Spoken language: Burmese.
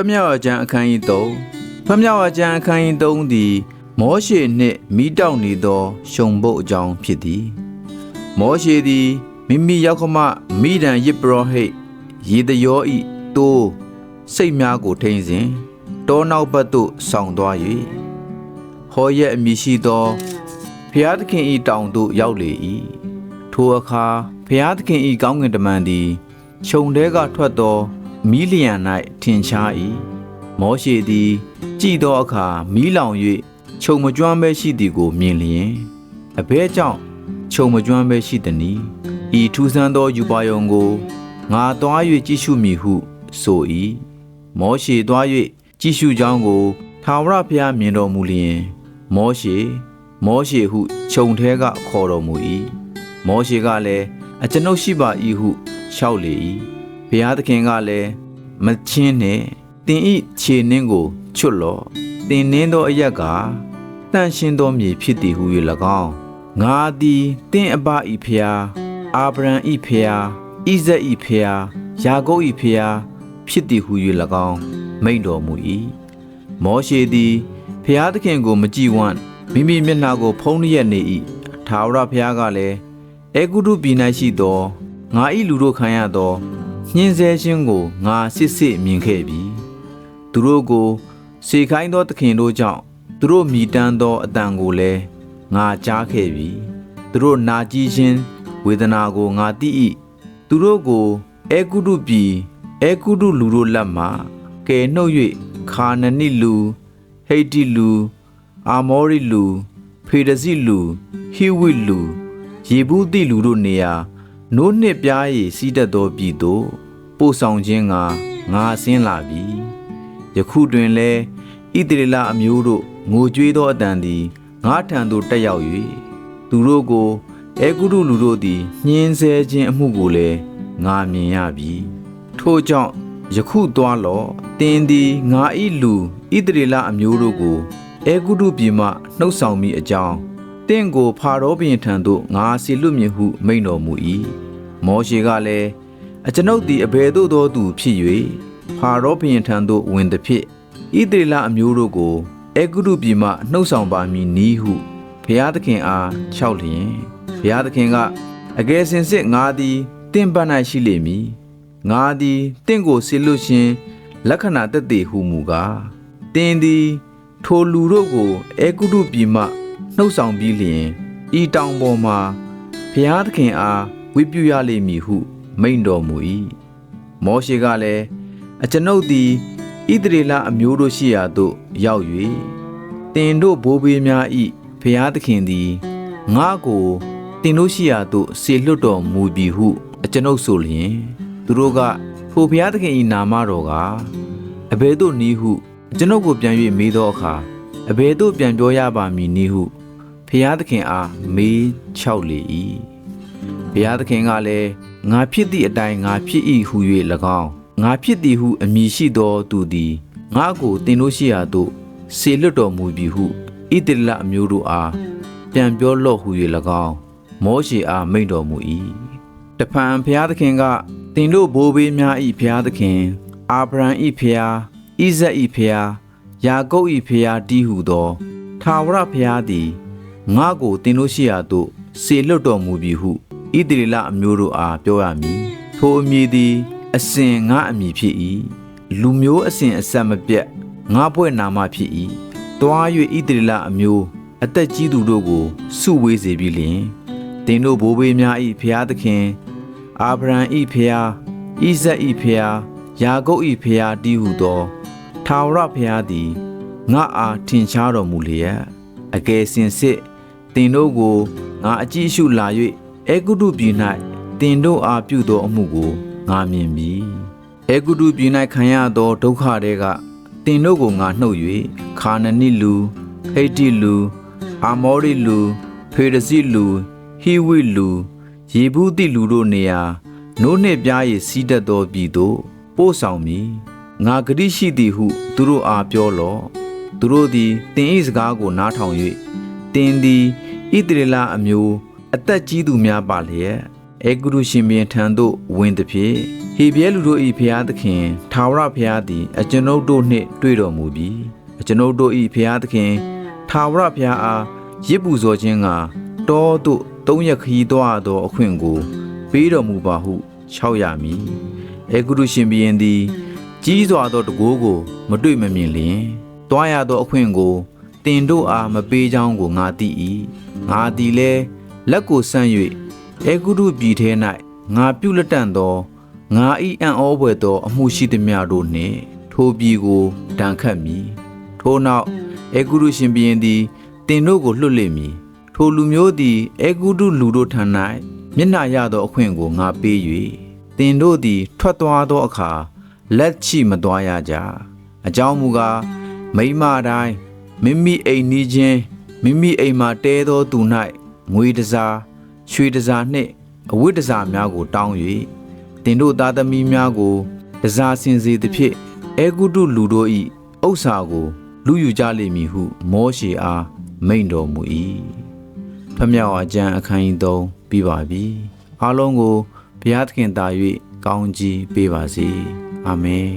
ဖမြောက်အကျမ်းအခန်းကြီး3ဖမြောက်အကျမ်းအခန်းကြီး3သည် မောရှေနှင့်မိတောက်နေသောရှုံပုတ်အကြောင်းဖြစ်သည် မောရှေသည်မိမိရောက်ခမမိဒံယစ်ပရောဟိတ်ရေတယောဤတိုးစိတ်များကိုထိန်စဉ်တောနောက်ဘက်သို့ဆောင်သွား၍ဟောရက်အမည်ရှိသောဖျားသခင်ဤတောင်သို့ရောက်လေ၏ထိုအခါဖျားသခင်ဤကောင်းကင်တမန်သည်ခြုံထဲကထွက်သော မီးလျံ၌ထင်ရှား၏မောရှေသည် ကြည်သောအခါမီးလောင်၍ခြုံမကျွမ်းပဲရှိသည်ကိုမြင်လျင်အဘဲကြောင့်ခြုံမကျွမ်းပဲရှိသည်နီဤထူးဆန်းသောယူပါယုံကိုငါသွား၍ကြည့်ရှုမည်ဟုဆို၏မောရှေသွား၍ကြည့်ရှုကြောင်းကိုထာဝရဘုရားမြင်တော်မူလျင် မောရှေမောရှေဟုခြုံထဲကခေါ်တော်မူ၏မောရှေကလည်းအကျွန်ုပ်ရှိပါ၏ဟုလျှောက်လေ၏ ဘုရားသခင်ကလည်းမချင်းနဲ့တင်ဤခြေနှင်းကိုချွတ်လော့တင်နှင်းသောအရက်ကတန့်ရှင်းသောမြေဖြစ်သည်ဟု၍၎င်းငါသည်တင့်အဘဤဖျားအာဗြံဤဖျားဣဇက်ဤဖျားယာကုပ်ဤဖျားဖြစ်သည်ဟု၍၎င်းမိန့်တော်မူ၏မောရှေသည်ဖျားသခင်ကိုမကြည်ဝန့်မိမိမျက်နှာကိုဖုံးလျက်နေ၏ထာဝရဘုရားကလည်းအေဂုတုပြည်၌ရှိသောငါ၏လူတို့ခံရသော ညှင်းဆဲခြင်းကိုငါစစ်စစ်မြင်ခဲ့ပြီသူတို့ကိုစေခိုင်းသောသခင်တို့ကြောင့်သူတို့မိတမ်းသောအတန်ကိုလည်းငါကြားခဲ့ပြီသူတို့နာကြည်ခြင်းဝေဒနာကိုငါသိ၏သူတို့ကိုအေဂုတုပြည်အေဂုတုလူတို့လက်မှကယ်နှုတ်၍ခါနနိလူဟိတ်တိလူအာမောရိလူ ဖေဒဇိလူဟိဝိလူယေဘူးတိလူတို့နေရာ နိုးနှစ်ပြားရည်စီးတတ်သောပြည်သို့ပို့ဆောင်ခြင်းကငါဆင်းလာပြီယခုတွင်လဲဣသရေလအမျိုးတို့ငိုကြွေးသောအတန်သည်ငါထံသို့တက်ရောက်၍သူတို့ကိုအေဂုရုလူတို့သည်ညှင်းဆဲခြင်းအမှုကိုလည်းငါမြင်ရပြီထို့ကြောင့်ယခုသွားလော့တင်းသည်ငါဤလူဣသရေလအမျိုးတို့ကိုအေဂုရုပြည်မှနှုတ်ဆောင်မိအကြောင်း တင့်ကိုဖာရောဘုရင်ထံသို့ငါဆီလွတ်မြင့်ဟုမိန့်တော်မူ၏မောရှေကလည်းအကျွန်ုပ်သည်အဘယ်သို့သောသူဖြစ်၍ဖာရောဘုရင်ထံသို့ဝင်သည်ဖြစ်ဣသရေလအမျိုးတို့ကိုအေဂုရုပြည်မှနှုတ်ဆောင်ပါမည်နီးဟုဘုရားသခင်အားလျှောက်လျင်ဘုရားသခင်ကအကယ်စင်စစ်ငါသည်တင့်ပတ်၌ရှိလိမ့်မည်ငါသည်တင့်ကိုဆီလွတ်ခြင်းလက္ခဏာတက်တည်ဟုမူကားတင်းသည် ထိုလူတို့ကိုအေဂုရုပြည်မှ နှုတ်ဆောင်ပြီးလျင်ဤတောင်ပေါ်မှာဘုရားသခင်အားဝိပြုရလိမ့်မည်ဟု မိန့်တော်မူ၏မောရှေကလည်းအကျွန်ုပ်သည်ဣသရေလအမျိုးတို့ရှိရာသို့ရောက်၍တင်တို့ဘိုးဘေးများဤဘုရားသခင်သည်ငါကိုတင်တို့ရှိရာသို့ဆေလွတ်တော်မူပြီဟုအကျွန်ုပ်ဆိုလျင်သူတို့ကထိုဘုရားသခင်၏နာမတော်ကအဘယ်သို့နည်းဟုကျွန်ုပ်ကိုပြန်၍မေးသောအခါ အဘယ်သို့ပြန်ပြောရပါမည်နည်းဟုဖျားသခင်အားမေးလျှောက်လေ၏ဖျားသခင်ကလည်းငါဖြစ်သည့်အတိုင်းငါဖြစ်၏ဟု၍၎င်းငါဖြစ်သည်ဟုအမည်ရှိသောသူသည်ငါကိုတင်လို့ရှိရာသို့ဆေလွတ်တော်မူပြီဟုဣတရလအမျိုးတို့အားပြန်ပြောလော့ဟု၍၎င်းမောရှေအားမိန့်တော်မူ၏တဖန်ဖျားသခင်ကတင်တို့ဘိုးဘေးများ၏ဖျားသခင်အာဗြဟံ၏ဖျားဣဇက်၏ဖျား ယာကုပ်၏ဖျားတီးဟုသောထာဝရဘုရားသည်ငါကိုတင်လို့ရှိရာသို့စေလွတ်တော်မူပြီဟုဣသရေလအမျိုးတို့အားပြောရမည်ထိုအမည်သည် အစဉ်ငါအမည်ဖြစ်၏လူမျိုးအစဉ်အဆက်မပြတ်ငါဖွဲ့နာမဖြစ်၏တွား၍ဣသရေလအမျိုးအသက်ကြီးသူတို့ကိုစုဝေးစေပြီးလျှင်တင်တို့ဘိုးဘေးများ၏ဖျားသခင်အာဗြဟံ၏ဖျားဣဇက်၏ဖျားယာကုပ်၏ဖျားတီးဟုသော ထာဝရဘုရားသည်ငါအားထင်ရှားတော်မူလျက်အကယ်စင်စစ်တင်တို့ကိုငါအကြည့်ရှုလာ၍အေဂုတုပြည်၌တင်တို့အားပြုသောအမှုကိုငါမြင်ပြီအေဂုတုပြည်၌ခံရသောဒုက္ခတွေကတင်တို့ကိုငါနှုတ်၍ခါနနိလူဟိတ္တိလူအာမောရိလူဖေရဇိလူဟိဝိလူယေဘူးတိလူတို့နေရာနိုးနှင့်ပြားရည်စီးတတ်သောပြည်သို့ပို့ဆောင်မည် ငါဂတိရှိသည်ဟုသူတို့အားပြောလော့သူတို့သည်တင်၏စကားကိုနားထောင်၍တင်သည်ဣတရေလအမျိုးအသက်ကြီးသူများပါလျက်အေဂုရုရှင်ဘုရင်ထံသို့ဝင်သည်ဖြင့်ဟေဘရဲလူတို့၏ဖျားသခင်ထာဝရဖျားသည်အကျွန်ုပ်တို့နှင့်တွေ့တော်မူပြီးအကျွန်ုပ်တို့၏ဖျားသခင်ထာဝရဖျားအားရစ်ပူဇော်ခြင်းကတောသို့သုံးရက်ခရီးသွားသောအခွင့်ကို ပေးတော်မူပါဟုခြောက်ရမည်အေဂုရုရှင်ဘုရင်သည် ကြီးစွာသောတကိုးကို မတွေ့မမြင်လျင်တွားရသောအခွင့်ကိုတင်တို့အားမပေးကြောင်းကိုငါသိ၏ငါသည်လည်းလက်ကိုဆန့်၍အေဂုရုပြည်ထဲ၌ငါပြုလက်တန့်သောငါဤအံ့ဩဖွယ်သော အမှုရှိသည်များတို့နှင့် ထိုပြည်ကိုဒဏ်ခတ်မည်ထိုနောက်အေဂုရုရှင်ဘုရင်သည်တင်တို့ကိုလွတ်လိမ့်မည်ထိုလူမျိုးသည်အေဂုရုလူတို့ထံ၌မျက်နှာရသောအခွင့်ကိုငါပေး၍တင်တို့သည်ထွက်သွားသောအခါ လက်ချိမသွားရကြအကြောင်းမူကားမိမတိုင်းမိမိအိမ်နီးချင်းမိမိအိမ်မှာတဲသောသူ၌ငွေတစားရွှေတစားနှင့်အဝတ်တစားများကိုတောင်း၍တင်တို့သားသမီးများကိုတစားစင်စေသဖြင့်အေဂုတုလူတို့၏ဥစ္စာကို လူယူကြလိမ့်မည်ဟု မောရှေအားမိန့်တော်မူ၏ဖမြောက်အကျမ်းအခန်းကြီး3ပြီးပါပြီအားလုံးကိုဘုရားသခင်တာ၍ကောင်းကြီးပေးပါစေ အာမင်